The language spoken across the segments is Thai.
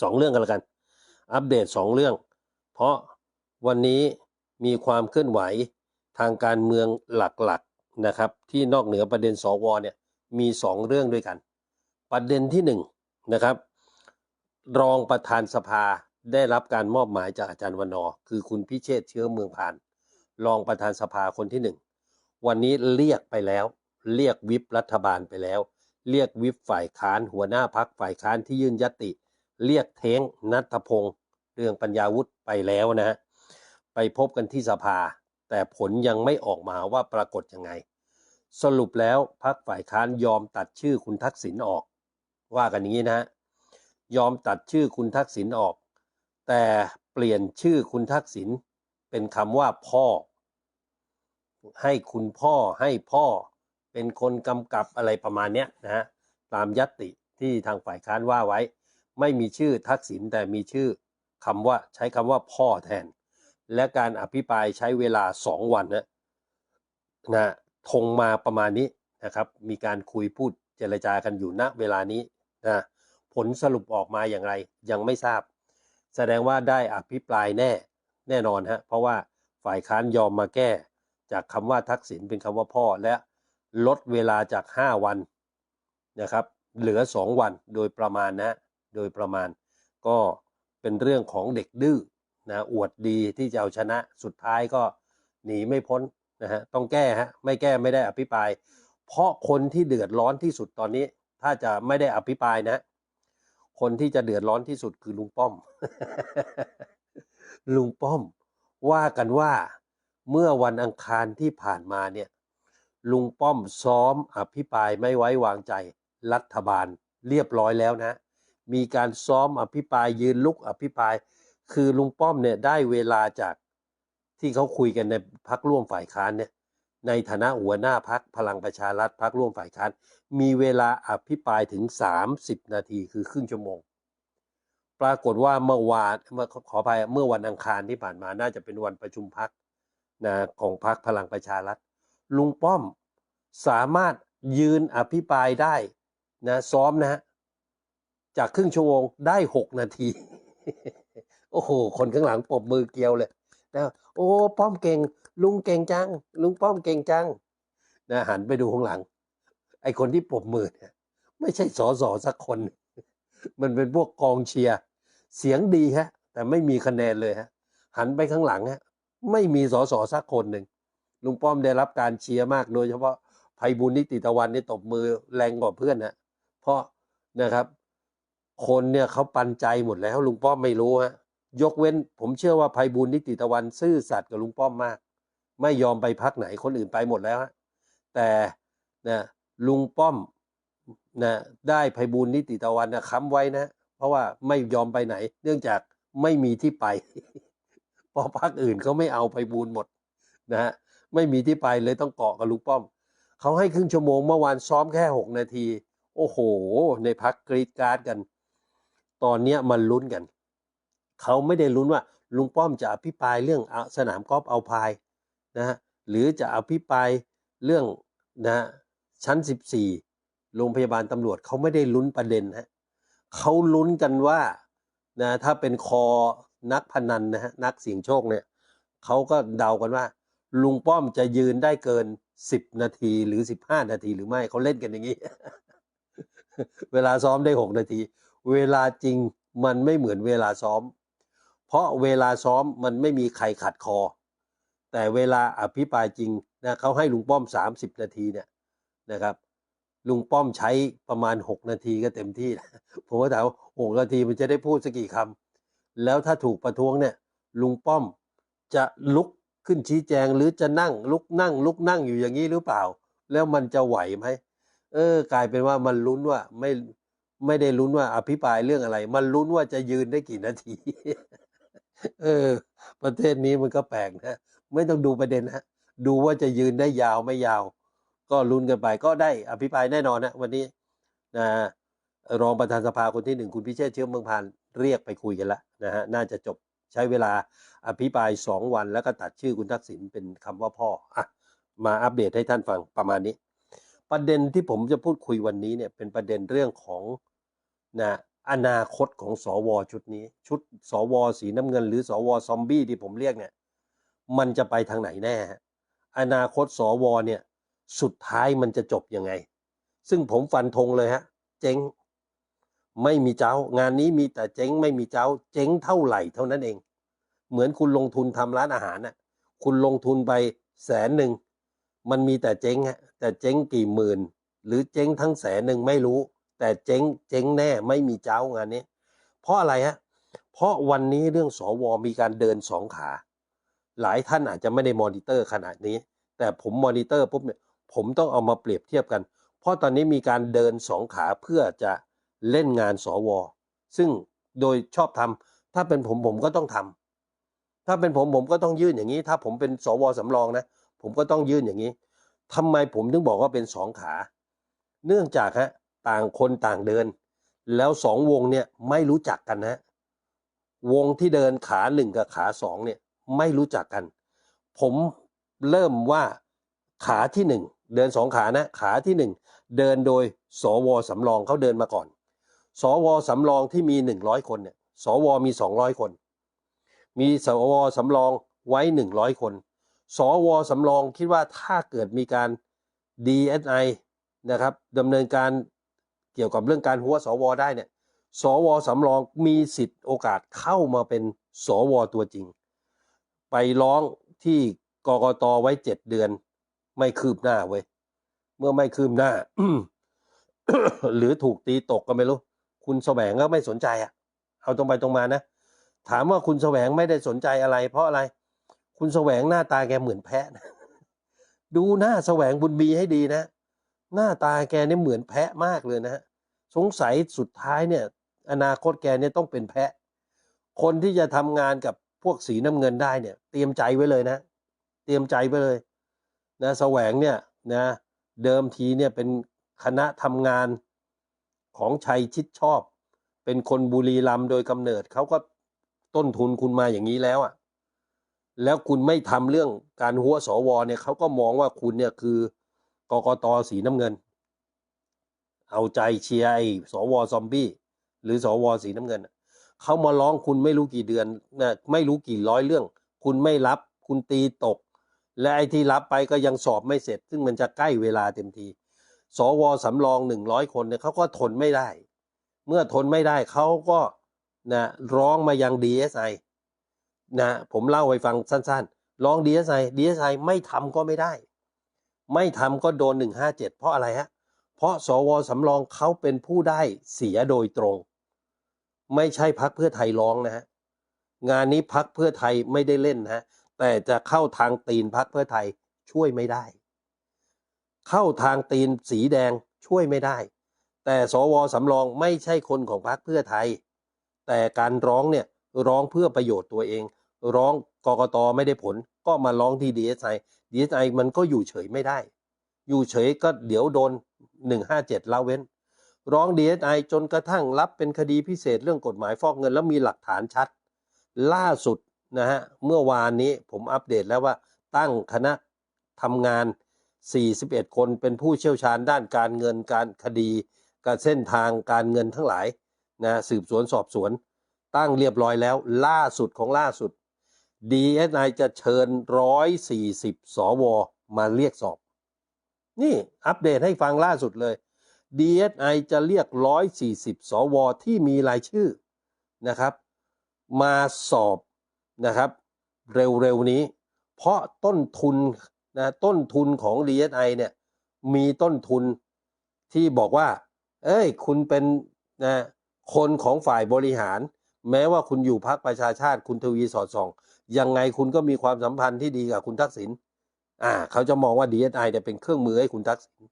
สองเรื่องกันละกัน อัปเดตสองเรื่อง เพราะวันนี้มีความเคลื่อนไหวทางการเมืองหลักๆนะครับที่นอกเหนือประเด็นสวเนี่ยมีสองเรื่องด้วยกัน ประเด็นที่หนึ่งนะครับรองประธานสภาได้รับการมอบหมายจากอาจารย์วันนอคือคุณพิเชษเชื้อเมืองผ่าน รองประธานสภาคนที่หนึ่งวันนี้เรียกไปแล้ว เรียกวิปรัฐบาลไปแล้ว เรียกวิปฝ่ายค้าน หัวหน้าพักฝ่ายค้านที่ยื่นยติ เรียกเท้งนัทพงศ์เรืองปัญญาวุฒิไปแล้วนะฮะไปพบกันที่สภา แต่ผลยังไม่ออกมาว่าปรากฏยังไง สรุปแล้วพักฝ่ายค้านยอมตัดชื่อคุณทักษิณออก ว่ากันอย่างนี้นะฮะยอมตัดชื่อคุณทักษิณออก แต่เปลี่ยนชื่อคุณทักษิณเป็นคำว่าพ่อ ให้คุณพ่อให้พ่อเป็นคนกำกับอะไรประมาณเนี้ยนะฮะตามยัตติที่ทางฝ่ายค้านว่าไว้ ไม่มีชื่อทักษิณแต่มีชื่อคำว่าใช้คำว่าพ่อแทน และการอภิปรายใช้เวลาสองวันนะนะทงมาประมาณนี้นะครับ มีการคุยพูดเจรจากันอยู่ณเวลานี้นะผลสรุปออกมาอย่างไรยังไม่ทราบ แสดงว่าได้อภิปรายแน่แน่นอนฮะเพราะว่าฝ่ายค้านยอมมาแก้ จากคำว่าทักษิณเป็นคำว่าพ่อและลดเวลาจาก 5 วันนะครับ เหลือ 2 วันโดยประมาณนะ โดยประมาณ ก็เป็นเรื่องของเด็กดื้อนะอวดดีที่จะเอาชนะสุดท้ายก็หนีไม่พ้นนะฮะต้องแก้ฮะไม่แก้ไม่ได้อภิปราย เพราะคนที่เดือดร้อนที่สุดตอนนี้ ถ้าจะไม่ได้อภิปรายนะ คนที่จะเดือดร้อนที่สุดคือลุงป้อม ลุงป้อม ว่ากันว่าเมื่อวันอังคารที่ผ่านมาเนี่ย ลุงป้อมซ้อมอภิปรายไม่ไว้วางใจรัฐบาลเรียบร้อยแล้วนะ มีการซ้อมอภิปรายยืนลุกอภิปราย คือลุงป้อมเนี่ยได้เวลาจากที่เขาคุยกันในพักร่วมฝ่ายค้านเนี่ยในฐานะหัวหน้าพักพลังประชารัฐพักร่วมฝ่ายค้านมีเวลาอภิปรายถึง 30 นาทีคือครึ่งชั่วโมง ปรากฏว่าเมื่อวานเมื่อขออภัยเมื่อวันอังคารที่ผ่านมาน่าจะเป็นวันประชุมพักนะของพักพลังประชารัฐลุงป้อมสามารถยืนอภิปรายได้นะซ้อมนะฮะ จากครึ่งชั่วโมงได้6นาที โอ้โห คนข้างหลังปบมือเกลียวเลยนะโอ้ป้อมเก่ง ลุงเก่งจัง ลุงป้อมเก่งจังนะหันไปดูข้างหลัง ไอคนที่ปบมือเนี่ยไม่ใช่สอสอสักคน มันเป็นพวกกองเชียร์เสียงดีฮะ แต่ไม่มีคะแนนเลยฮะ หันไปข้างหลังฮะ ไม่มีสอสอสักคนหนึ่งลุงป้อมได้รับการเชียร์มากโดยเฉพาะภัยบุญนิติตะวันนี่ตบมือแรงกว่าเพื่อนนะเพราะนะครับ คนเนี่ยเขาปันใจหมดแล้วลุงป้อมไม่รู้ฮะยกเว้น ผมเชื่อว่าภัยบุญนิติตะวันซื่อสัตย์กับลุงป้อมมาก ไม่ยอมไปพักไหนคนอื่นไปหมดแล้วฮะแต่นะลุงป้อมนะได้ภัยบุญนิติตะวันนะค้ำไว้นะ เพราะว่าไม่ยอมไปไหน เนื่องจากไม่มีที่ไปเพราะพักอื่นเขาไม่เอาภัยบุญหมดนะฮะไม่มีที่ไปเลยต้องเกาะกับลุงป้อมเขาให้ครึ่งชั่วโมงเมื่อวานซ้อมแค่หกนาที โอ้โห ในพักกรีดการ์ดกัน ตอนนี้มันลุ้นกัน เขาไม่ได้ลุ้นว่า ลุงป้อมจะอภิปรายเรื่องอะสนามกอล์ฟเอาพายนะฮะหรือจะอภิปรายเรื่องนะฮะชั้น 14 โรงพยาบาลตำรวจเขาไม่ได้ลุ้นประเด็นฮะเขาลุ้นกันว่านะถ้าเป็นคอนักพนันนะฮะนักเสี่ยงโชคเนี่ยเขาก็เดากันว่า ลุงป้อมจะยืนได้เกิน 10 นาทีหรือ 15 นาทีหรือไม่เขาเล่นกันอย่างนี้ เวลาซ้อมได้ 6 นาที เวลาจริงมันไม่เหมือนเวลาซ้อม เพราะเวลาซ้อมมันไม่มีใครขัดคอ แต่เวลาอภิปรายจริงนะเขาให้ลุงป้อม 30 นาทีเนี่ยนะครับ ลุงป้อมใช้ประมาณ 6 นาทีก็เต็มที่แล้วผมก็ถามว่า6นาทีมันจะได้พูดสักกี่คำแล้วถ้าถูกประท้วงเนี่ย ลุงป้อมจะลุกขึ้นชี้แจงหรือจะนั่งลุกนั่ง ลุกนั่งอยู่อย่างนี้หรือเปล่า แล้วมันจะไหวไหมเออกลายเป็นว่ามันลุ้นว่าไม่ ไม่ได้ลุ้นว่าอภิปรายเรื่องอะไร มันลุ้นว่าจะยืนได้กี่นาที เออ ประเทศนี้มันก็แปลกนะ ไม่ต้องดูประเด็นนะดูว่าจะยืนได้ยาวไม่ยาว ก็ลุ้นกันไป ก็ได้อภิปรายแน่นอนนะวันนี้นะรองประธานสภาคนที่หนึ่งคุณพิเชษเชื้อเมืองพานเรียกไปคุยกันแล้วนะฮะน่าจะจบใช้เวลาอภิปรายสองวันแล้วก็ตัดชื่อคุณทักษิณเป็นคำว่าพ่ออะมาอัปเดตให้ท่านฟังประมาณนี้ ประเด็นที่ผมจะพูดคุยวันนี้เนี่ยเป็นประเด็นเรื่องของนะอนาคตของสวชุดนี้ ชุดสวสีน้ำเงิน หรือสวซอมบี้ที่ผมเรียกเนี่ย มันจะไปทางไหนแน่ฮะอนาคตสวเนี่ย สุดท้ายมันจะจบยังไง ซึ่งผมฟันธงเลยฮะ เจ๊ง ไม่มีเจ้า งานนี้มีแต่เจ๊งไม่มีเจ้า เจ๊งเท่าไหร่เท่านั้นเอง เหมือนคุณลงทุนทำร้านอาหารน่ะ คุณลงทุนไปแสนหนึ่ง มันมีแต่เจ๊งฮะ แต่เจ๊งกี่หมื่น หรือเจ๊งทั้งแสนหนึ่งไม่รู้ แต่เจ๊งเจ๊งแน่ไม่มีเจ้างานนี้ เพราะอะไรฮะเพราะวันนี้เรื่องสวมีการเดินสองขา หลายท่านอาจจะไม่ได้มอนิเตอร์ขนาดนี้ แต่ผมมอนิเตอร์ปุ๊บเนี่ยผมต้องเอามาเปรียบเทียบกัน เพราะตอนนี้มีการเดินสองขาเพื่อจะเล่นงานสวซึ่งโดยชอบทำถ้าเป็นผมผมก็ต้องทำถ้าเป็นผมผมก็ต้องยื่นอย่างนี้ ถ้าผมเป็นสวสำรองนะ ผมก็ต้องยื่นอย่างนี้ ทำไมผมถึงบอกว่าเป็นสองขา เนื่องจากฮะต่างคนต่างเดิน แล้วสองวงเนี่ยไม่รู้จักกันนะวงที่เดินขาหนึ่งกับขาสองเนี่ยไม่รู้จักกัน ผมเริ่มว่าขาที่หนึ่งเดินสองขานะขาที่หนึ่งเดินโดยสวสำรองเขาเดินมาก่อน สวสำรองที่มีหนึ่งร้อยคนเนี่ยสวมีสองร้อยคน มีสวสำรองไว้หนึ่งร้อยคน สวสำรองคิดว่าถ้าเกิดมีการ DSI นะครับดำเนินการเกี่ยวกับเรื่องการหัวสวได้เนี่ยสวสำรองมีสิทธิ์โอกาสเข้ามาเป็นสวตัวจริง ไปร้องที่กกตไว้เจ็ดเดือน ไม่คืบหน้าเว้ยเมื่อไม่คืบหน้า หรือถูกตีตกก็ไม่รู้ คุณแสวงก็ไม่สนใจอะเอาตรงไปตรงมานะ ถามว่าคุณแสวงไม่ได้สนใจอะไร เพราะอะไร คุณแสวงหน้าตาแกเหมือนแพะนะดูหน้าแสวงบุญมีให้ดีนะ หน้าตาแกเนี่ยเหมือนแพะมากเลยนะสงสัยสุดท้ายเนี่ย อนาคตแกเนี่ยต้องเป็นแพะ คนที่จะทำงานกับพวกสีน้ำเงินได้เนี่ย เตรียมใจไว้เลยนะ เตรียมใจไว้เลยนะแสวงเนี่ยนะเดิมทีเนี่ยเป็นคณะทำงานของชัยชิดชอบ เป็นคนบุรีรัมย์โดยกำเนิดเขาก็ต้นทุนคุณมาอย่างนี้แล้วอะ แล้วคุณไม่ทำเรื่องการหัวสวเนี่ยเขาก็มองว่าคุณเนี่ยคือกกตสีน้ำเงิน เอาใจเชียร์ไอ้สวซอมบี้หรือสวสีน้ำเงินเขามาร้องคุณไม่รู้กี่เดือนนะไม่รู้กี่ร้อยเรื่อง คุณไม่รับคุณตีตก และไอ้ที่รับไปก็ยังสอบไม่เสร็จ ซึ่งมันจะใกล้เวลาเต็มที สวสำรองหนึ่งร้อยคนเนี่ยเขาก็ทนไม่ได้ เมื่อทนไม่ได้เขาก็นะร้องมายัง DSI นะผมเล่าให้ฟังสั้นๆร้อง DSI DSI ไม่ทำก็ไม่ได้ ไม่ทำก็โดน 157 เพราะอะไรฮะ เพราะสวสำรองเขาเป็นผู้ได้เสียโดยตรง ไม่ใช่พักเพื่อไทยร้องนะฮะ งานนี้พักเพื่อไทยไม่ได้เล่นนะฮะแต่จะเข้าทางตีนพักเพื่อไทยช่วยไม่ได้ เข้าทางตีนสีแดงช่วยไม่ได้ แต่สวสำรองไม่ใช่คนของพรรคเพื่อไทย แต่การร้องเนี่ยร้องเพื่อประโยชน์ตัวเอง ร้องกกตไม่ได้ผล ก็มาร้องที่ DSI DSI มันก็อยู่เฉยไม่ได้ อยู่เฉยก็เดี๋ยวโดน 157ละเว้น ร้อง DSI จนกระทั่งรับเป็นคดีพิเศษเรื่องกฎหมายฟอกเงินแล้วมีหลักฐานชัด ล่าสุดนะฮะเมื่อวานนี้ผมอัปเดตแล้วว่าตั้งคณะทำงาน 41 คนเป็นผู้เชี่ยวชาญด้านการเงินการคดี การเส้นทางการเงินทั้งหลายนะสืบสวนสอบสวน ตั้งเรียบร้อยแล้ว ล่าสุดของล่าสุด DSI จะเชิญ 140 สว มาเรียกสอบ นี่อัปเดตให้ฟังล่าสุดเลย DSI จะเรียก 140 สว ที่มีรายชื่อนะครับ มาสอบนะครับ เร็วๆนี้ เพราะต้นทุนนะต้นทุนของ DSI เนี่ยมีต้นทุนที่บอกว่า เอ้ย คุณเป็นนะคนของฝ่ายบริหาร แม้ว่าคุณอยู่พักประชาชาติคุณทวีสอดส่อง ยังไงคุณก็มีความสัมพันธ์ที่ดีกับคุณทักษิณอ่า เขาจะมองว่า DSI เนี่ยเป็นเครื่องมือให้คุณทักษิณ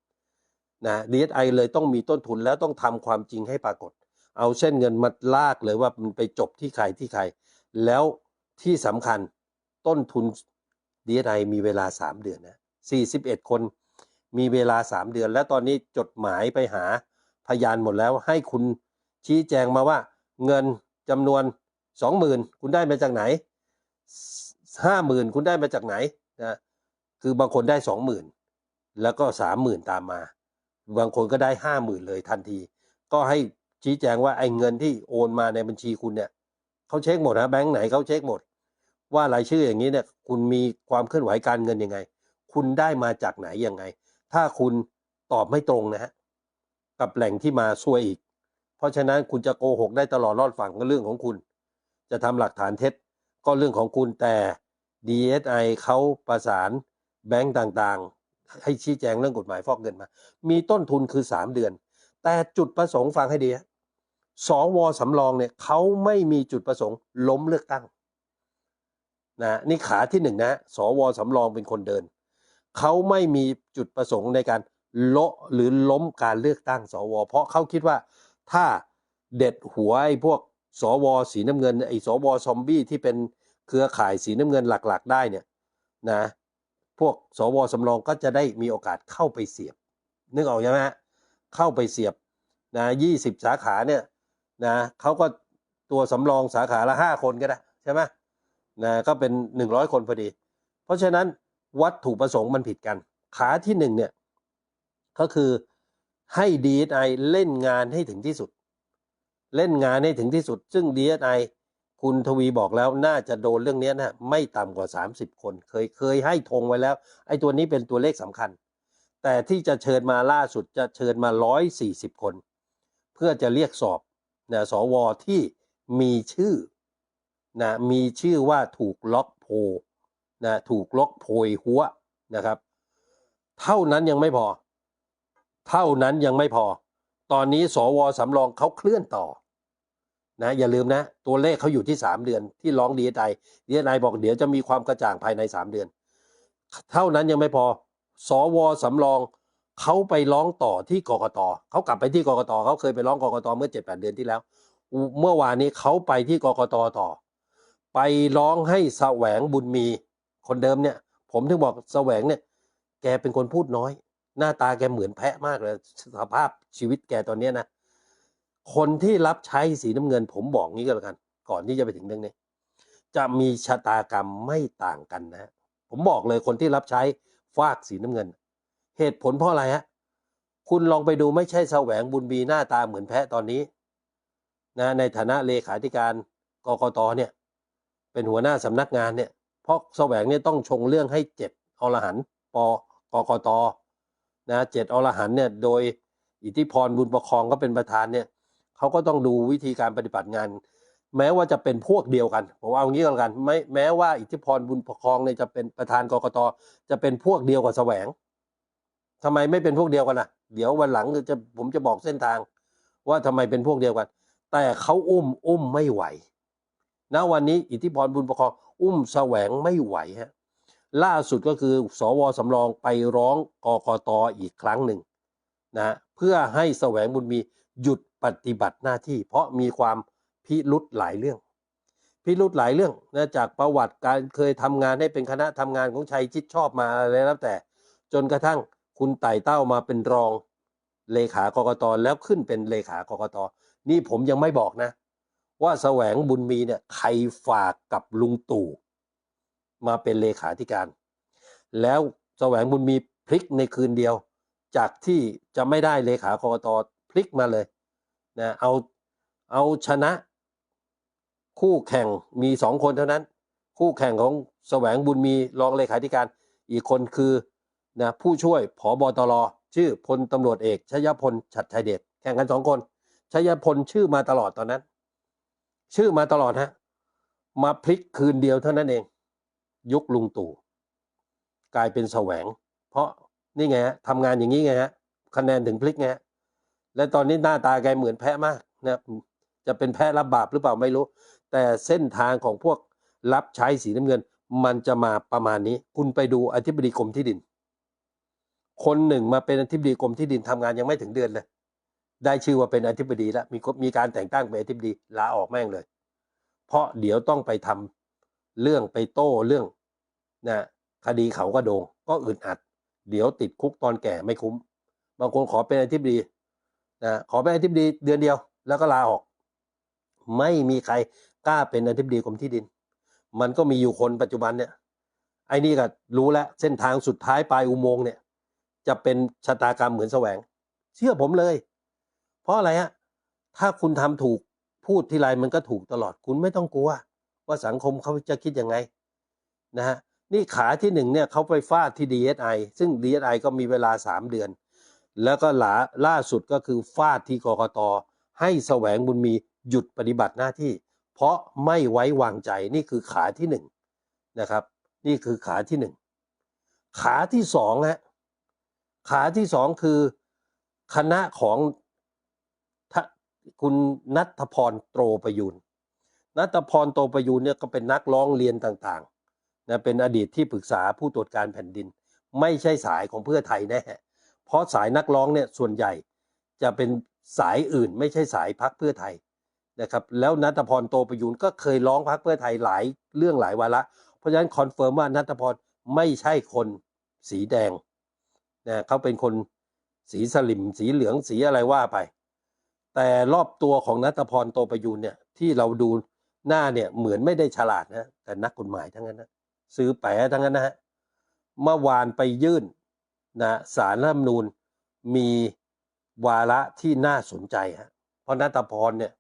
นะ DSI เลยต้องมีต้นทุนแล้วต้องทำความจริงให้ปรากฏ เอาเส้นเงินมาลากเลยว่ามันไปจบที่ใครที่ใคร แล้วที่สำคัญต้นทุน DSI มีเวลา 3 เดือนนะ41 คนมีเวลา 3 เดือน แล้วตอนนี้จดหมายไปหาพยานหมดแล้วให้คุณชี้แจงมาว่าเงิน จำนวน20,000คุณได้มาจากไหน50,000คุณได้มาจากไหนนะคือบางคนได้20,000แล้วก็30,000ตามมา บางคนก็ได้50,000เลยทันที ก็ให้ชี้แจงว่าไอ้เงินที่โอนมาในบัญชีคุณเนี่ยเขาเช็คหมดนะแบงค์ไหนเขาเช็คหมด ว่ารายชื่ออย่างนี้เนี่ยคุณมีความเคลื่อนไหวการเงินยังไง คุณได้มาจากไหนยังไง ถ้าคุณตอบไม่ตรงนะฮะกับแหล่งที่มาซวยอีก เพราะฉะนั้นคุณจะโกหกได้ตลอดรอดฝั่งก็เรื่องของคุณ จะทำหลักฐานเท็จก็เรื่องของคุณแต่ DSI เขาประสานแบงก์ต่างๆ ให้ชี้แจงเรื่องกฎหมายฟอกเงินมา มีต้นทุนคือ 3 เดือน แต่จุดประสงค์ฟังให้ดีฮะสวสำรองเนี่ยเขาไม่มีจุดประสงค์ล้มเลือกตั้งนะนี่ขาที่หนึ่งนะสวสำรองเป็นคนเดิน เขาไม่มีจุดประสงค์ในการละหรือล้มการเลือกตั้ง สว เพราะเขาคิดว่า ถ้าเด็ดหัวไอ้พวกสวสีน้ำเงินไอ้สวซอมบี้ที่เป็นเครือข่ายสีน้ำเงินหลักๆ ได้เนี่ยนะพวกสวสำรองก็จะได้มีโอกาสเข้าไปเสียบ นึกออกใช่ไหมเข้าไปเสียบนะยี่สิบสาขาเนี่ยนะเขาก็ตัวสำรองสาขาละห้าคนก็ได้ใช่ไหมนะก็เป็นหนึ่งร้อยคนพอดี เพราะฉะนั้นวัตถุประสงค์มันผิดกัน ขาที่หนึ่งเนี่ยก็คือ ให้ DSI เล่นงานให้ถึงที่สุด เล่นงานให้ถึงที่สุด ซึ่ง DSI คุณทวีบอกแล้วน่าจะโดนเรื่องนี้นะไม่ต่ำกว่า 30 คน เคยเคยให้ธงไว้แล้ว ไอ้ตัวนี้เป็นตัวเลขสำคัญ แต่ที่จะเชิญมาล่าสุดจะเชิญมา 140 คน เพื่อจะเรียกสอบนะสวที่มีชื่อนะมีชื่อว่าถูกล็อกโพนะถูกล็อกโพยหัวนะครับ เท่านั้นยังไม่พอ เท่านั้นยังไม่พอ ตอนนี้สวสำรองเขาเคลื่อนต่อนะอย่าลืมนะ ตัวเลขเขาอยู่ที่ 3 เดือนที่ร้องดีไอดีไอบอกเดี๋ยวจะมีความกระจ่างภายใน 3 เดือน เท่านั้นยังไม่พอ สวสำรองเขาไปร้องต่อที่กกตเขากลับไปที่กกตเขาเคยไปร้องกกตเมื่อ7-8เดือนที่แล้ว เมื่อวานนี้เขาไปที่กกตต่อ ไปร้องให้แสวงบุญมีคนเดิมเนี่ย ผมถึงบอกแสวงเนี่ย แกเป็นคนพูดน้อย หน้าตาแกเหมือนแพะมากเลยสภาพชีวิตแกตอนเนี้ยนะ คนที่รับใช้สีน้ำเงิน ผมบอกงี้ก็แล้วกัน ก่อนที่จะไปถึงเรื่องนี้ จะมีชะตากรรมไม่ต่างกันนะผมบอกเลยคนที่รับใช้ฟากสีน้ำเงิน เหตุผลเพราะอะไรฮะคุณลองไปดูไม่ใช่แสวงบุญมีหน้าตาเหมือนแพะตอนนี้นะในฐานะเลขาธิการกกตเนี่ย เป็นหัวหน้าสำนักงานเนี่ย เพราะแสวงเนี่ยต้องชงเรื่องให้เจ็ดอรหันปกกต นะเจ็ดอรหันเนี่ยโดยอิทธิพรบุญประคองก็เป็นประธานเนี่ยเขาก็ต้องดูวิธีการปฏิบัติงาน แม้ว่าจะเป็นพวกเดียวกันผมเอางี้ก็แล้วกันไม่แม้ว่าอิทธิพรบุญประคองเนี่ยจะเป็นประธานกกตจะเป็นพวกเดียวกับแสวงทำไมไม่เป็นพวกเดียวกันล่ะเดี๋ยววันหลังจะผมจะบอกเส้นทาง ว่าทำไมเป็นพวกเดียวกัน แต่เขาอุ้มอุ้มไม่ไหวณวันนี้อิทธิพรบุญประคองอุ้มแสวงไม่ไหวฮะ ล่าสุดก็คือสวสำรองไปร้องกกตอีกครั้งหนึ่งนะเพื่อให้แสวงบุญมีหยุดปฏิบัติหน้าที่ เพราะมีความพิรุธหลายเรื่อง พิรุธหลายเรื่องนะจากประวัติการเคยทำงานให้เป็นคณะทำงานของชัยชิดชอบมาอะไรแล้วแต่ จนกระทั่งคุณไต่เต้ามาเป็นรองเลขากกตแล้วขึ้นเป็นเลขากกตนี่ผมยังไม่บอกนะ ว่าแสวงบุญมีเนี่ยใครฝากกับลุงตู่ มาเป็นเลขาธิการ แล้วแสวงบุญมีพลิกในคืนเดียว จากที่จะไม่ได้เลขากกตพลิกมาเลยนะเอาเอาชนะ คู่แข่งมีสองคนเท่านั้น คู่แข่งของแสวงบุญมีรองเลขาธิการ อีกคนคือนะผู้ช่วยผอบอตรชื่อพลตำรวจเอกชยพลฉัดชัยเดชแข่งกันสองคนชยพลชื่อมาตลอดตอนนั้น ชื่อมาตลอดฮะมาพลิกคืนเดียวเท่านั้นเอง ยุคลุงตู่กลายเป็นแสวง เพราะนี่ไงฮะทำงานอย่างนี้ไงฮะคะแนนถึงพลิกไงฮะและตอนนี้หน้าตาแกเหมือนแพะมากนะจะเป็นแพะรับบาปหรือเปล่าไม่รู้ แต่เส้นทางของพวกรับใช้สีน้ำเงิน มันจะมาประมาณนี้ คุณไปดูอธิบดีกรมที่ดิน คนหนึ่งมาเป็นอธิบดีกรมที่ดินทำงานยังไม่ถึงเดือนเลย ได้ชื่อว่าเป็นอธิบดีแล้วมีมีการแต่งตั้งเป็นอธิบดีลาออกแม่งเลย เพราะเดี๋ยวต้องไปทำเรื่องไปโต้เรื่อง นะคดีเขาก็โดงก็อึดอัด เดี๋ยวติดคุกตอนแก่ไม่คุ้ม บางคนขอเป็นอธิบดีนะขอเป็นอธิบดีเดือนเดียว แล้วก็ลาออก ไม่มีใครกล้าเป็นอธิบดีกรมที่ดิน มันก็มีอยู่คนปัจจุบันเนี่ยไอ้นี่ก็รู้แล้วเส้นทางสุดท้ายปลายอุโมงค์เนี่ย จะเป็นชะตากรรมเหมือนแสวง เชื่อผมเลย เพราะอะไรฮะถ้าคุณทำถูกพูดทีไรมันก็ถูกตลอด คุณไม่ต้องกลัวว่าสังคมเขาจะคิดยังไงนะฮะ นี่ขาที่หนึ่งเนี่ยเขาไปฟาดที่ DSI ซึ่ง DSI ก็มีเวลาสามเดือน แล้วก็หลาล่าสุดก็คือฟาดที่กกต ให้แสวงบุญมีหยุดปฏิบัติหน้าที่ เพราะไม่ไว้วางใจนี่คือขาที่หนึ่งนะครับ นี่คือขาที่หนึ่งขาที่สองฮะขาที่สองคือคณะของคุณนัทพรโตรประยูนนัทพรโตรประยูนเนี่ยก็เป็นนักร้องเรียนต่าง นะเป็นอดีตที่ปรึกษาผู้ตรวจการแผ่นดิน ไม่ใช่สายของเพื่อไทยแน่เพราะสายนักร้องเนี่ยส่วนใหญ่จะเป็นสายอื่น ไม่ใช่สายพักเพื่อไทยนะครับแล้วนัทพรโตประยูนก็เคยร้องพักเพื่อไทยหลายเรื่องหลายวาระเพราะฉะนั้นคอนเฟิร์มว่านัทพรไม่ใช่คนสีแดงนะเขาเป็นคนสีสลิมสีเหลืองสีอะไรว่าไป แต่รอบตัวของนัทพรโตประยูนเนี่ยที่เราดูหน้าเนี่ยเหมือนไม่ได้ฉลาดนะแต่นักกฎหมายทั้งนั้นนะ ซื้อแปะทั้งนั้นนะฮะเมื่อวานไปยื่นนะสารรัฐธรรมนูญมีวาระที่น่าสนใจฮะเพราะนัทพรเนี่ย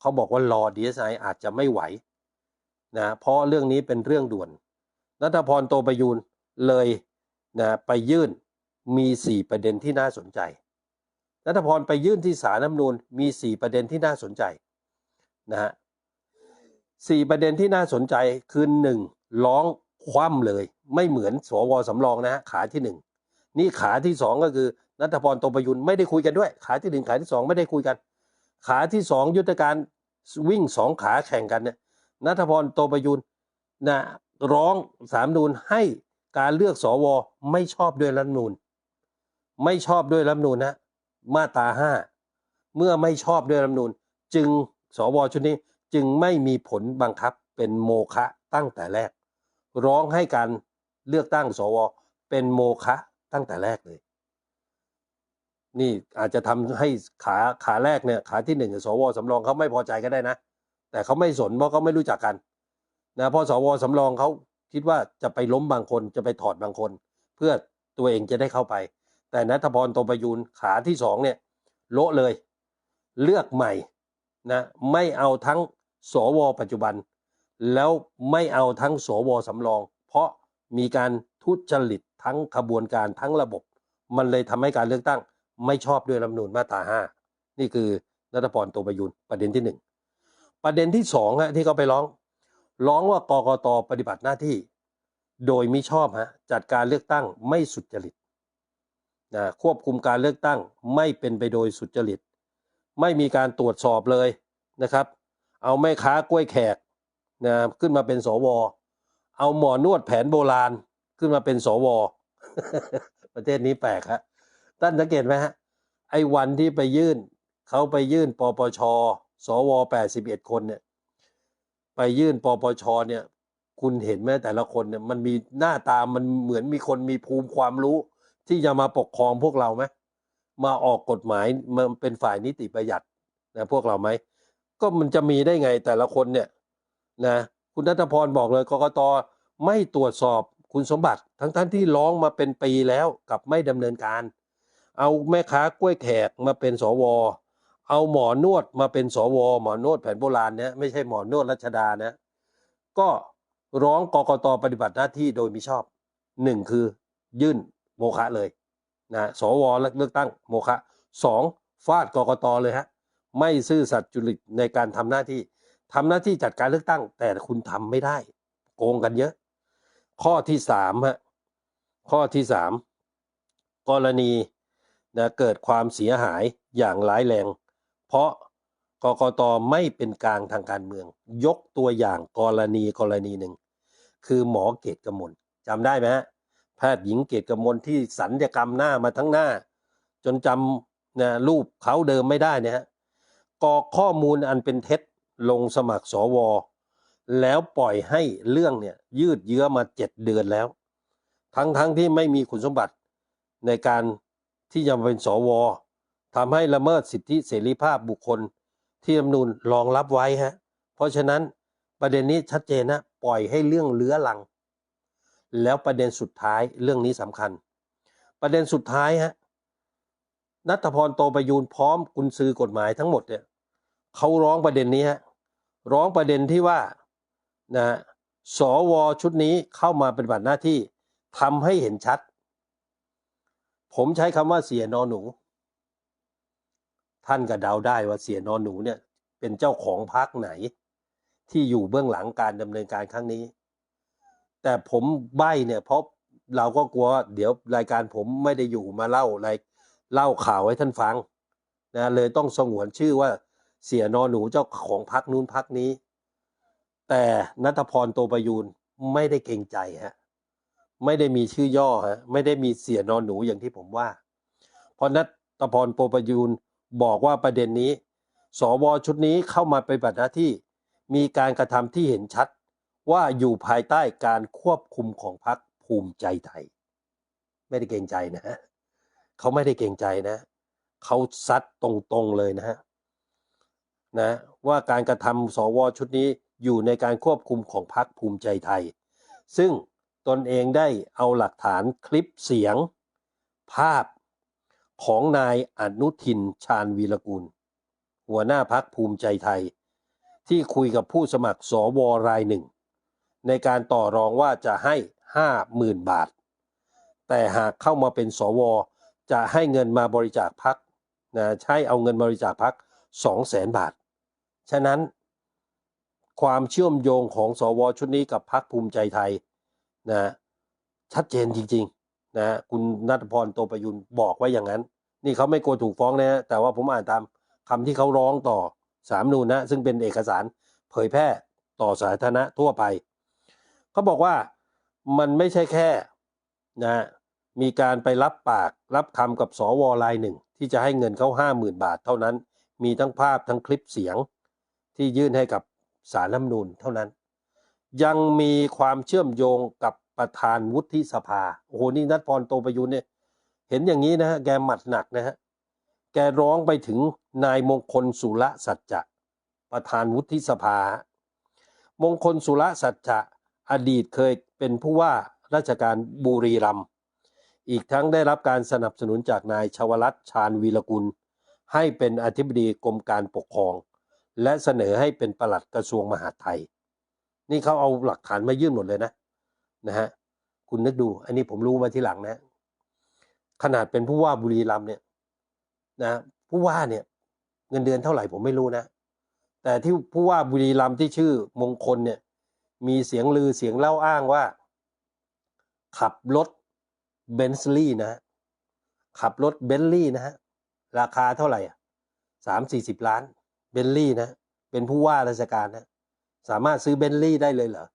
เขาบอกว่ารอดีเอสไออาจจะไม่ไหวนะเพราะเรื่องนี้เป็นเรื่องด่วน นัทพรโตประยูนเลยนะไปยื่นมีสี่ประเด็นที่น่าสนใจ นัทพรไปยื่นที่ศาลน้ำนูนมีสี่ประเด็นที่น่าสนใจนะฮะสี่ประเด็นที่น่าสนใจคือหนึ่ง ร้องคว่ำเลย ไม่เหมือนสวสำรองนะฮะขาที่หนึ่งนี่ขาที่สองก็คือนัทพรตประยุนไม่ได้คุยกันด้วย ขาที่หนึ่งขาที่สองไม่ได้คุยกัน ขาที่สองยุทธการวิ่งสองขาแข่งกันเนี่ยนัทพรโตประยุนนะร้องสามนูนให้การเลือกสวไม่ชอบด้วยรัฐนูนไม่ชอบด้วยรัฐนูนนะมาตราห้าเมื่อไม่ชอบด้วยรัฐนูนจึงสวชุดนี้จึงไม่มีผลบังคับเป็นโมฆะตั้งแต่แรก ร้องให้การเลือกตั้งสว เป็นโมฆะตั้งแต่แรกเลย นี่อาจจะทำให้ขาขาแรกเนี่ยขาที่หนึ่งสวสำรองเขาไม่พอใจก็ได้นะ แต่เขาไม่สนเพราะเขาไม่รู้จักกันนะเพราะสวสำรองเขาคิดว่าจะไปล้มบางคนจะไปถอดบางคน เพื่อตัวเองจะได้เข้าไป แต่นัทพรโตประยูนขาที่สองเนี่ยโละเลย เลือกใหม่นะไม่เอาทั้งสวปัจจุบัน แล้วไม่เอาทั้งสวสำรอง เพราะมีการทุจริตทั้งขบวนการทั้งระบบ มันเลยทำให้การเลือกตั้ง ไม่ชอบด้วยรัฐมนูญมาตราห้านี่คือนัทพรโตประยูนประเด็นที่หนึ่งประเด็นที่สองฮะที่เขาไปร้อง ร้องว่ากกตปฏิบัติหน้าที่ โดยมิชอบฮะจัดการเลือกตั้งไม่สุจริตนะควบคุมการเลือกตั้งไม่เป็นไปโดยสุจริต ไม่มีการตรวจสอบเลยนะครับ เอาแม่ค้ากล้วยแขก นะขึ้นมาเป็นสว เอาหมอนวดแผนโบราณขึ้นมาเป็นสว ประเทศนี้แปลกฮะท่านสังเกตไหมฮะไอ้วันที่ไปยื่นเขาไปยื่นปปช สวแปดสิบเอ็ดคนเนี่ย ไปยื่นปปชเนี่ย คุณเห็นไหมแต่ละคนเนี่ยมันมีหน้าตามันเหมือนมีคนมีภูมิความรู้ ที่จะมาปกครองพวกเราไหมมาออกกฎหมายมันเป็นฝ่ายนิติประหยัดนะพวกเราไหมก็มันจะมีได้ไงแต่ละคนเนี่ย นะคุณนัทพรบอกเลยกกตไม่ตรวจสอบคุณสมบัติ ทั้งท่านที่ร้องมาเป็นปีแล้วกับไม่ดำเนินการ เอาแม่ค้ากล้วยแขกมาเป็นสว เอาหมอนวดมาเป็นสว หมอนวดแผนโบราณเนี่ยไม่ใช่หมอนวดรัชดานะก็ร้องกกตปฏิบัติหน้าที่โดยมิชอบหนึ่งคือยื่นโมฆะเลยนะสวเลือกตั้งโมฆะสองฟาดกกตเลยฮะไม่ซื่อสัตย์จุริตในการทำหน้าที่ ทำหน้าที่จัดการเลือกตั้ง แต่คุณทำไม่ได้ โกงกันเยอะ ข้อที่สามฮะข้อที่สามกรณีนะเกิดความเสียหายอย่างร้ายแรง เพราะกกตไม่เป็นกลางทางการเมือง ยกตัวอย่างกรณีกรณีหนึ่ง คือหมอเกตกมลจำได้ไหมฮะแพทย์หญิงเกตกมลที่สัญญกรรมหน้ามาทั้งหน้า จนจำนะรูปเขาเดิมไม่ได้เนี่ยกอกข้อมูลอันเป็นเท็จ ลงสมัครสว แล้วปล่อยให้เรื่องเนี่ยยืดเยื้อมาเจ็ดเดือนแล้ว ทั้งทั้งที่ไม่มีคุณสมบัติในการที่จะมาเป็นสวทำให้ละเมิดสิทธิเสรีภาพบุคคลที่รัฐนูญรองรับไว้ฮะ เพราะฉะนั้นประเด็นนี้ชัดเจนนะปล่อยให้เรื่องเลื้อลัง แล้วประเด็นสุดท้ายเรื่องนี้สำคัญ ประเด็นสุดท้ายฮะนัทพรโตประยูนพร้อมกุญซือกฎหมายทั้งหมดเนี่ยเขาร้องประเด็นนี้ฮะ ร้องประเด็นที่ว่านะสวชุดนี้เข้ามาปฏิบัติหน้าที่ทำให้เห็นชัด ผมใช้คำว่าเสียนอหนู ท่านก็เดาได้ว่าเสียนอหนูเนี่ย เป็นเจ้าของพักไหน ที่อยู่เบื้องหลังการดำเนินการครั้งนี้ แต่ผมใบ้เนี่ยเพราะเราก็กลัวว่าเดี๋ยวรายการผมไม่ได้อยู่มาเล่าอะไรเล่าข่าวให้ท่านฟังนะเลยต้องสงวนชื่อว่า เสียนอหนูเจ้าของพักนู้นพักนี้ แต่นัทพรโตประยูนไม่ได้เกรงใจฮะไม่ได้มีชื่อย่อฮะไม่ได้มีเสียนอหนูอย่างที่ผมว่า เพราะนัทพรโตประยูนบอกว่าประเด็นนี้ สวชุดนี้เข้ามาไปฏิบัติหน้าที่มีการกระทำที่เห็นชัดว่าอยู่ภายใต้การควบคุมของพรรคภูมิใจไทย ไม่ได้เกรงใจนะฮะเขาไม่ได้เกรงใจนะ เขาซัดตรงๆเลยนะฮะ นะว่าการกระทำสวชุดนี้อยู่ในการควบคุมของพรรคภูมิใจไทย ซึ่งตนเองได้เอาหลักฐานคลิปเสียง ภาพของนายอนุทินชาญวีรกูล หัวหน้าพักภูมิใจไทย ที่คุยกับผู้สมัครสวรายหนึ่ง ในการต่อรองว่าจะให้ห้าหมื่นบาท แต่หากเข้ามาเป็นสว จะให้เงินมาบริจาคพักนะใช้เอาเงินบริจาคพักสองแสนบาท ฉะนั้น ความเชื่อมโยงของสวชุดนี้กับพักภูมิใจไทยนะชัดเจนจริงๆนะคุณนัทพรโตประยุนบอกไว้อย่างนั้น นี่เขาไม่กลัวถูกฟ้องนะ แต่ว่าผมอ่านตามคำที่เขาร้องต่อสามนูนนะ ซึ่งเป็นเอกสารเผยแพร่ต่อสาธารณะทั่วไปเขาบอกว่ามันไม่ใช่แค่นะมีการไปรับปากรับคำกับสวรายหนึ่ง ที่จะให้เงินเขาห้าหมื่นบาทเท่านั้น มีทั้งภาพทั้งคลิปเสียง ที่ยื่นให้กับสารรัฐมนูญเท่านั้น ยังมีความเชื่อมโยงกับประธานวุฒิสภาโอ้โหนี่นัทพรโตประยุนเนี่ย เห็นอย่างนี้นะฮะแกหมัดหนักนะฮะแกร้องไปถึงนายมงคลสุรสัจจะประธานวุฒิสภา มงคลสุรสัจจะอดีตเคยเป็นผู้ว่าราชการบุรีรัมย์อีกทั้งได้รับการสนับสนุนจากนายชวรัตชาญวีรกุล ให้เป็นอธิบดีกรมการปกครอง และเสนอให้เป็นปลัดกระทรวงมหาดไทย นี่เขาเอาหลักฐานมายื่นหมดเลยนะนะฮะคุณนึกดู อันนี้ผมรู้มาทีหลังนะ ขนาดเป็นผู้ว่าบุรีรัมย์เนี่ยนะผู้ว่าเนี่ย เงินเดือนเท่าไหร่ผมไม่รู้นะ แต่ที่ผู้ว่าบุรีรัมย์ที่ชื่อมงคลเนี่ย มีเสียงลือเสียงเล่าอ้างว่า ขับรถเบนซ์ลี่นะขับรถเบนซ์ลี่นะฮะราคาเท่าไหร่อะสามสี่สิบล้าน เบนลี่นะเป็นผู้ว่าราชการนะสามารถซื้อเบนลี่ได้เลยเหรอ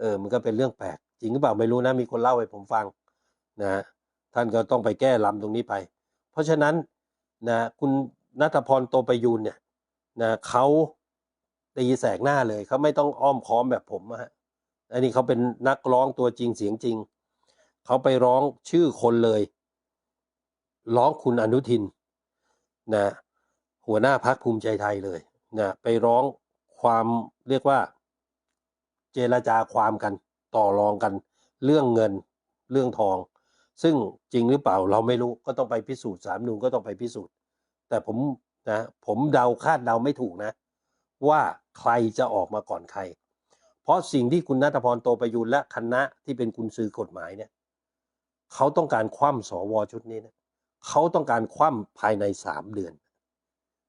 เออ มันก็เป็นเรื่องแปลกจริงหรือเปล่าไม่รู้นะมีคนเล่าให้ผมฟังนะท่านก็ต้องไปแก้ลำตรงนี้ไป เพราะฉะนั้นนะคุณนัทพรโตประยูนเนี่ยนะเขาตีแสกหน้าเลยเขาไม่ต้องอ้อมค้อมแบบผมอะฮะอันนี้เขาเป็นนักร้องตัวจริงเสียงจริงเขาไปร้องชื่อคนเลย ร้องคุณอนุทินนะ หัวหน้าพักภูมิใจไทยเลยนะไปร้องความเรียกว่า เจรจาความกันต่อรองกัน เรื่องเงินเรื่องทอง ซึ่งจริงหรือเปล่าเราไม่รู้ก็ต้องไปพิสูจน์สามนูนก็ต้องไปพิสูจน์ แต่ผมนะผมเดาคาดเดาไม่ถูกนะ ว่าใครจะออกมาก่อนใคร เพราะสิ่งที่คุณนัทพรโตประยูนและคณะที่เป็นคุณซื้อกฎหมายเนี่ยเขาต้องการคว่ำสวชุดนี้นะเขาต้องการคว่ำภายในสามเดือน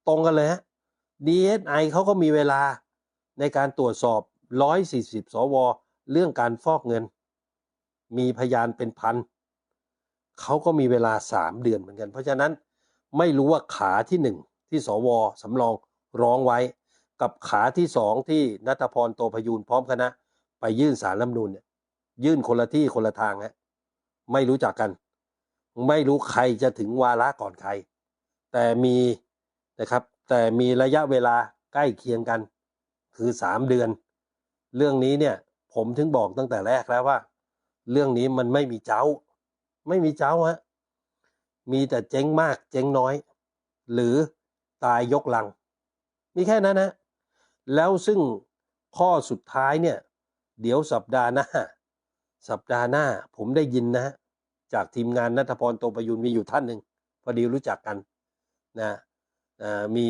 ตรงกันเลยฮะ DSI เขาก็มีเวลาในการตรวจสอบ 140 สว เรื่องการฟอกเงิน มีพยานเป็นพันเขาก็มีเวลาสามเดือนเหมือนกัน เพราะฉะนั้นไม่รู้ว่าขาที่หนึ่งที่สวสำรองร้องไว้ กับขาที่สองที่นัทพรโตพยูนพร้อมคณะ ไปยื่นสารรัฐมนูญเนี่ยยื่นคนละที่คนละทางฮะไม่รู้จักกัน ไม่รู้ใครจะถึงวาระก่อนใคร แต่มี นะครับ แต่มีระยะเวลาใกล้เคียงกัน คือสามเดือน เรื่องนี้เนี่ยผมถึงบอกตั้งแต่แรกแล้วว่า เรื่องนี้มันไม่มีเจ้า ไม่มีเจ้าฮะมีแต่เจ๊งมากเจ๊งน้อย หรือตายยกลัง มีแค่นั้นนะแล้วซึ่งข้อสุดท้ายเนี่ย เดี๋ยวสัปดาห์หน้า สัปดาห์หน้าผมได้ยินนะ จากทีมงานนัทพรโตประยุนมีอยู่ท่านหนึ่งพอดีรู้จักกันนะ มี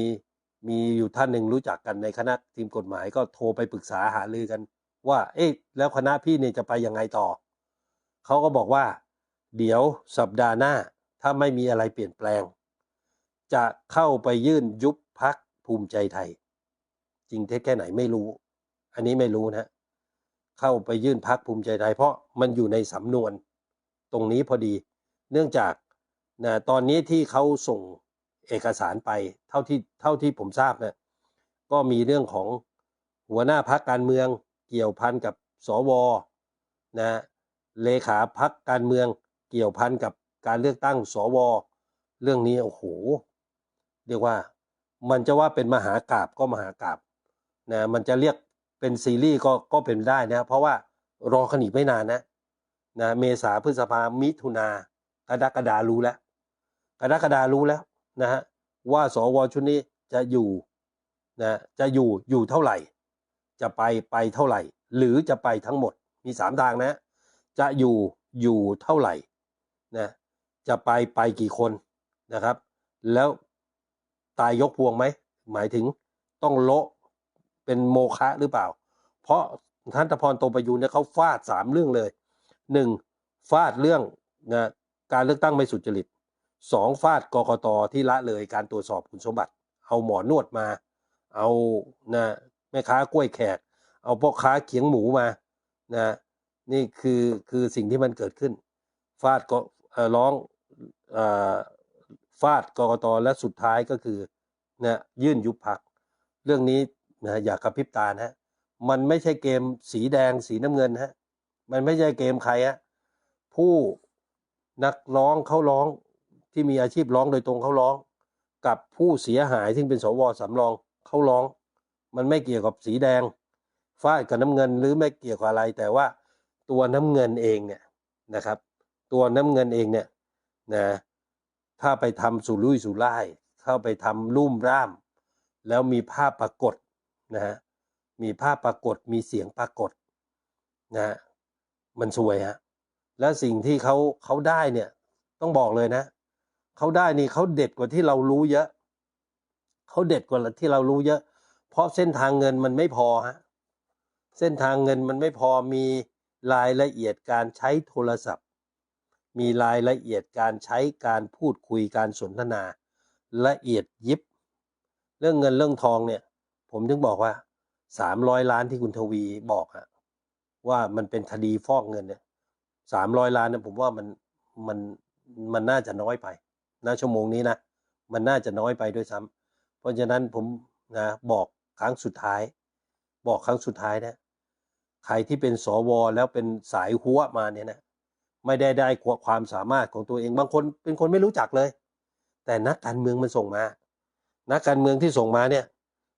มีอยู่ท่านหนึ่งรู้จักกันในคณะทีมกฎหมายก็โทรไปปรึกษาหารือกัน ว่า เอ๊ะแล้วคณะพี่เนี่ยจะไปยังไงต่อเขาก็บอกว่า เดี๋ยวสัปดาห์หน้าถ้าไม่มีอะไรเปลี่ยนแปลง จะเข้าไปยื่นยุบพักภูมิใจไทย จริงเท็จแค่ไหนไม่รู้ อันนี้ไม่รู้นะเข้าไปยื่นพักภูมิใจไทย เพราะมันอยู่ในสำนวน ตรงนี้พอดี เนื่องจากนะตอนนี้ที่เขาส่ง เอกสารไปเท่าที่เท่าที่ผมทราบนะก็มีเรื่องของหัวหน้าพักการเมืองเกี่ยวพันกับสวนะเลขาพักการเมืองเกี่ยวพันกับการเลือกตั้งสวเรื่องนี้โอ้โหเรียกว่ามันจะว่าเป็นมหากราบก็มหากราบนะมันจะเรียกเป็นซีรีส์ก็ก็เป็นได้นะ เพราะว่ารอขนิกไม่นานนะนะเมษาพฤษภามิถุนากรกฎารู้แล้วกรกฎารู้แล้ว นะฮะว่าสวชุดนี้จะอยู่นะจะอยู่อยู่เท่าไหร่ จะไปไปเท่าไหร่ หรือจะไปทั้งหมดมีสามทางนะ จะอยู่อยู่เท่าไหร่นะจะไปไปกี่คนนะครับ แล้วตายยกพวงไหมหมายถึงต้องโละเป็นโมฆะหรือเปล่า เพราะท่านตะพรโตประยูนเนี่ยเขาฟาดสามเรื่องเลยหนึ่งฟาดเรื่องนะการเลือกตั้งไม่สุจริต สองฟาดกกตที่ละเลยการตรวจสอบคุณสมบัติ เอาหมอนวดมา เอานะแม่ค้ากล้วยแขก เอาพ่อค้าเขียงหมูมานะนี่คือคือสิ่งที่มันเกิดขึ้น ฟาดก็ร้องอ่อฟาดกกตและสุดท้ายก็คือนะยื่นยุบพัก เรื่องนี้นะอย่ากกระพริบตานะมันไม่ใช่เกมสีแดงสีน้ำเงินฮะมันไม่ใช่เกมใครฮะผู้นักร้องเขาร้อง ที่มีอาชีพร้องโดยตรงเขาร้อง กับผู้เสียหายซึ่งเป็นสวสำรองเขาร้อง มันไม่เกี่ยวกับสีแดงฟาดกับน้ำเงินหรือไม่เกี่ยวกับอะไร แต่ว่าตัวน้ำเงินเองเนี่ยนะครับ ตัวน้ำเงินเองเนี่ยนะถ้าไปทำสุรุ่ยสุร่าย เข้าไปทำลุ่มร่าม แล้วมีภาพปรากฏนะฮะมีภาพปรากฏมีเสียงปรากฏนะฮะมันสวยฮะแล้วสิ่งที่เขาเขาได้เนี่ยต้องบอกเลยนะ เขาได้นี่เขาเด็ดกว่าที่เรารู้เยอะเขาเด็ดกว่าที่เรารู้เยอะ เพราะเส้นทางเงินมันไม่พอฮะเส้นทางเงินมันไม่พอมีรายละเอียดการใช้โทรศัพท์ มีรายละเอียดการใช้การพูดคุยการสนทนา ละเอียดยิบ เรื่องเงินเรื่องทองเนี่ย ผมถึงบอกว่าสามร้อยล้านที่คุณทวีบอกอะว่ามันเป็นคดีฟอกเงินเนี่ยสามร้อยล้านเนี่ยผมว่ามันมันมันน่าจะน้อยไป ณชั่วโมงนี้นะมันน่าจะน้อยไปด้วยซ้ำเพราะฉะนั้นผมนะบอกครั้งสุดท้าย บอกครั้งสุดท้ายนะใครที่เป็นสวแล้วเป็นสายหัวมาเนี่ยนะไม่ได้ได้ความสามารถของตัวเองบางคนเป็นคนไม่รู้จักเลย แต่นักการเมืองมันส่งมา นักการเมืองที่ส่งมาเนี่ย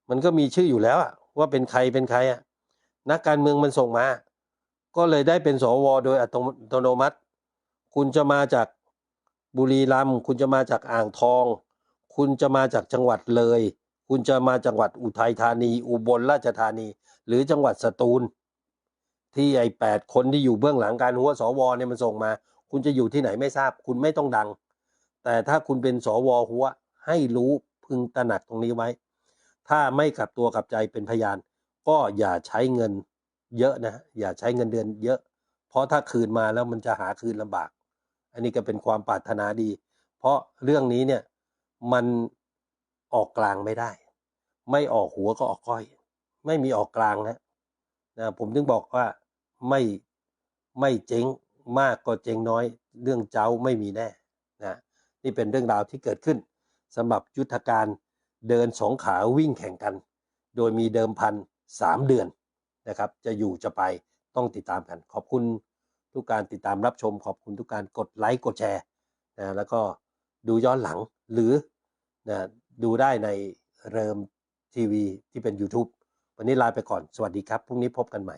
มันก็มีชื่ออยู่แล้วอะว่าเป็นใครเป็นใครอะนักการเมืองมันส่งมา ก็เลยได้เป็นสวโดยอัตโนมัติ คุณจะมาจาก บุรีรัมย์คุณจะมาจากอ่างทอง คุณจะมาจากจังหวัดเลย คุณจะมาจังหวัดอุทัยธานี อุบลราชธานี หรือจังหวัดสตูล ที่ไอ้แปดคนที่อยู่เบื้องหลังการหัวสวเนี่ยมันส่งมา คุณจะอยู่ที่ไหนไม่ทราบ คุณไม่ต้องดัง แต่ถ้าคุณเป็นสวหัวให้รู้พึงตระหนักตรงนี้ไว้ ถ้าไม่กลับตัวกลับใจเป็นพยาน ก็อย่าใช้เงินเยอะนะ อย่าใช้เงินเดือนเยอะ เพราะถ้าคืนมาแล้วมันจะหาคืนลำบาก อันนี้ก็เป็นความปรารถนาดี เพราะเรื่องนี้เนี่ยมันออกกลางไม่ได้ ไม่ออกหัวก็ออกก้อย ไม่มีออกกลางนะนะผมถึงบอกว่าไม่ไม่เจ๊งมากก็เจ๊งน้อย เรื่องเจ้าไม่มีแน่นะนี่เป็นเรื่องราวที่เกิดขึ้นสำหรับยุทธการเดินสองขาวิ่งแข่งกัน โดยมีเดิมพันสามเดือนนะครับ จะอยู่จะไปต้องติดตามกันขอบคุณ ทุกการติดตามรับชมขอบคุณทุกการกดไลค์กดแชร์นะแล้วก็ดูย้อนหลังหรือนะดูได้ในเริมทีวีที่เป็น YouTube วันนี้ลาไปก่อนสวัสดีครับพรุ่งนี้พบกันใหม่